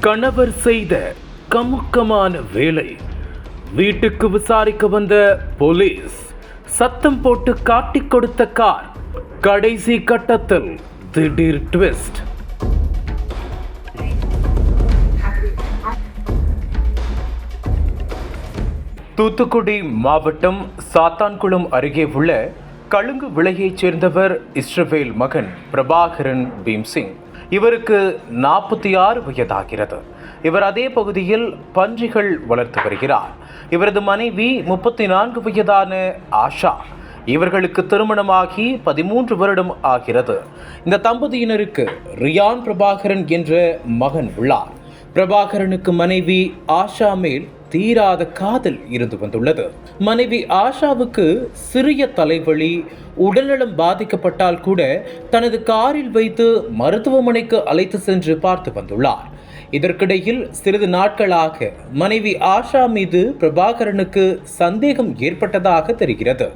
கணவர் செய்த கமுக்கமான வேலை. வீட்டுக்கு விசாரிக்க வந்த போலீஸ் சத்தம் போட்டு காட்டிக் கொடுத்த கார் கடைசி கட்டத்தில் திடீர் ட்விஸ்ட். தூத்துக்குடி மாவட்டம் சாத்தான்குளம் அருகே உள்ள கழுங்கு விலையைச் சேர்ந்தவர் இஸ்ரவேல் மகன் பிரபாகரன் பீம்சிங். இவருக்கு நாற்பத்தி ஆறு வயதாகிறது. இவர் அதே பகுதியில் பன்றிகள் வளர்த்து வருகிறார். இவரது மனைவி முப்பத்தி நான்கு வயதான ஆஷா. இவர்களுக்கு திருமணமாகி பதிமூன்று வருடம் ஆகிறது. இந்த தம்பதியினருக்கு ரியான் பிரபாகரன் என்ற மகன் உள்ளார். பிரபாகரனுக்கு மனைவி ஆஷா மேல் தீராத காதல் இருந்து வந்துள்ளது. மனைவி ஆஷாவுக்கு சிறிய தலைவலி உடல்நலம் பாதிக்கப்பட்டால் கூட தனது காரில் வைத்து மருத்துவமனைக்கு அழைத்து சென்று பார்த்து வந்துள்ளார். இதற்கிடையில் சிறிது நாட்களாக மனைவி ஆஷா மீது பிரபாகரனுக்கு சந்தேகம் ஏற்பட்டதாக தெரிகிறது.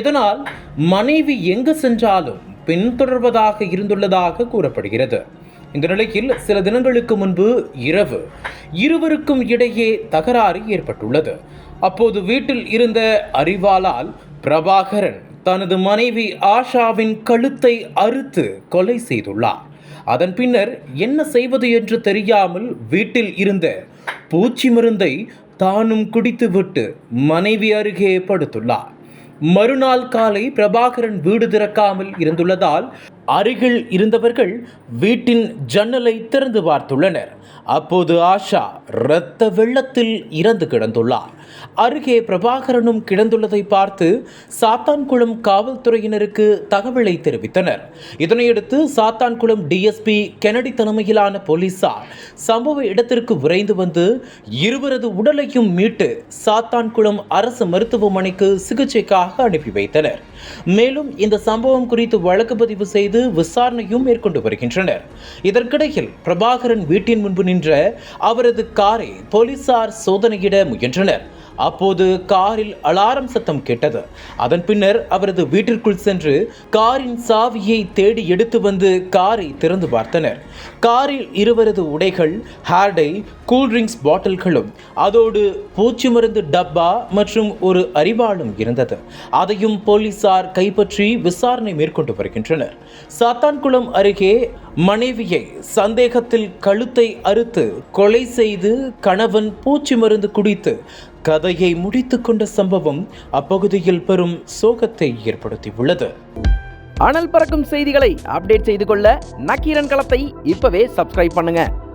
இதனால் மனைவி எங்கு சென்றாலும் பின்தொடர்வதாக இருந்துள்ளதாக கூறப்படுகிறது. இந்த நிலையில் சில தினங்களுக்கு முன்பு இரவு இருவருக்கும் இடையே தகராறு ஏற்பட்டுள்ளது. அப்போது வீட்டில் இருந்த அறிவாளால் பிரபாகரன் தனது மனைவி ஆஷாவின் கழுத்தை அறுத்து கொலை செய்துள்ளார். அதன் பின்னர் என்ன செய்வது என்று தெரியாமல் வீட்டில் இருந்த பூச்சி மருந்தை தானும் குடித்துவிட்டு மனைவி அருகே படுத்துள்ளார். மறுநாள் காலை பிரபாகரன் வீடு திறக்காமல் இருந்துள்ளதால் அருகில் இருந்தவர்கள் வீட்டின் ஜன்னலை திறந்து பார்த்துள்ளனர். அப்போது ஆஷா இரத்த வெள்ளத்தில் இறந்து கிடந்துள்ளார். அருகே பிரபாகரனும் கிடந்துள்ளதை பார்த்து சாத்தான்குளம் காவல்துறையினருக்கு தகவலை தெரிவித்தனர். இதனையடுத்து சாத்தான்குளம் டிஎஸ்பி கெனடி தலைமையிலான போலீசார் சம்பவ இடத்திற்கு விரைந்து வந்து இருவரது உடலையும் மீட்டு சாத்தான்குளம் அரசு மருத்துவமனைக்கு சிகிச்சைக்காக அனுப்பி வைத்தனர். மேலும் இந்த சம்பவம் குறித்து வழக்கு பதிவு செய்து விசாரணையும் மேற்கொண்டு வருகின்றனர். இதற்கிடையில் பிரபாகரன் வீட்டின் முன்பு நின்ற அவரது காரை போலீசார் சோதனையிட முயன்றனர். அப்போது காரில் அலாரம் சத்தம் கேட்டது. அதன் பின்னர் அவரது வீட்டிற்குள் சென்று காரின் சாவியை தேடி எடுத்து வந்து காரை திறந்து பார்த்தனர். காரில் இருவரது உடைகள் ஹேர்டை கூல்ட்ரிங்க்ஸ் பாட்டில்களும் அதோடு பூச்சி மருந்து டப்பா மற்றும் ஒரு அரிவாளும் இருந்தது. அதையும் போலீசார் கைப்பற்றி விசாரணை மேற்கொண்டு வருகின்றனர். சாத்தான்குளம் அருகே மனைவியை சந்தேகத்தில் கழுத்தை அறுத்து கொலை செய்து கணவன் பூச்சி மருந்து குடித்து கதையை முடித்து கொண்ட சம்பவம் அப்பகுதியில் பெரும் சோகத்தை ஏற்படுத்தியுள்ளது. அனல் பறக்கும் செய்திகளை அப்டேட் செய்து கொள்ள நக்கீரன் களத்தை இப்பவே சப்ஸ்கிரைப் பண்ணுங்க.